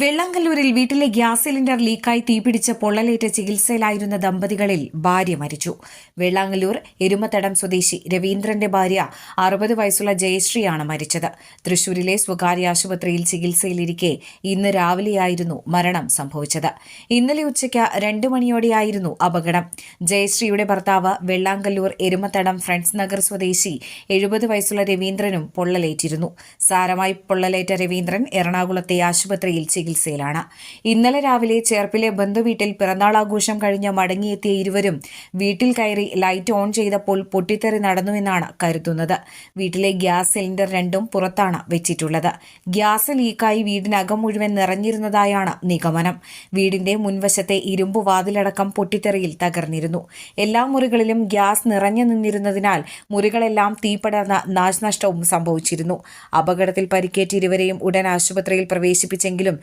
വെള്ളാങ്കല്ലൂരിൽ വീട്ടിലെ gas cylinder ലീക്കായി തീപിടിച്ച് പൊള്ളലേറ്റ് ചികിത്സയിലായിരുന്ന ദമ്പതികളിൽ ഭാര്യ മരിച്ചു. വെള്ളാങ്കല്ലൂർ എരുമത്തടം സ്വദേശി രവീന്ദ്രന്റെ ഭാര്യ അറുപത് വയസ്സുള്ള ജയശ്രീയാണ് മരിച്ചത്. തൃശൂരിലെ സ്വകാര്യ ആശുപത്രിയിൽ ചികിത്സയിലിരിക്കെ ഇന്ന് രാവിലെയായിരുന്നു മരണം സംഭവിച്ചത്. ഇന്നലെ ഉച്ചയ്ക്ക് രണ്ടു മണിയോടെയായിരുന്നു അപകടം. ജയശ്രീയുടെ ഭർത്താവ് വെള്ളാങ്കല്ലൂർ എരുമത്തടം ഫ്രണ്ട്സ് നഗർ സ്വദേശി എഴുപത് വയസ്സുള്ള രവീന്ദ്രനും പൊള്ളലേറ്റിരുന്നു. സാരമായി പൊള്ളലേറ്റ രവീന്ദ്രൻ എറണാകുളത്തെ ആശുപത്രിയിൽ ചികിത്സയിലാണ്. ഇന്നലെ രാവിലെ ചേർപ്പിലെ ബന്ധുവീട്ടിൽ പിറന്നാളാഘോഷം കഴിഞ്ഞ് മടങ്ങിയെത്തിയ ഇരുവരും വീട്ടിൽ കയറി ലൈറ്റ് ഓൺ ചെയ്തപ്പോൾ പൊട്ടിത്തെറി നടന്നുവെന്നാണ് കരുതുന്നത്. വീട്ടിലെ ഗ്യാസ് സിലിണ്ടർ രണ്ടും പുറത്താണ് വെച്ചിട്ടുള്ളത്. ഗ്യാസ് ലീക്കായി വീടിനകം മുഴുവൻ നിറഞ്ഞിരുന്നതായാണ് നിഗമനം. വീടിന്റെ മുൻവശത്തെ ഇരുമ്പ് വാതിലടക്കം പൊട്ടിത്തെറിയിൽ തകർന്നിരുന്നു. എല്ലാ മുറികളിലും ഗ്യാസ് നിറഞ്ഞു നിന്നിരുന്നതിനാൽ മുറികളെല്ലാം തീപടർന്ന നാശനഷ്ടവും സംഭവിച്ചിരുന്നു. അപകടത്തിൽ പരിക്കേറ്റ ഇരുവരെയും ഉടൻ ആശുപത്രിയിൽ പ്രവേശിപ്പിച്ചെങ്കിലും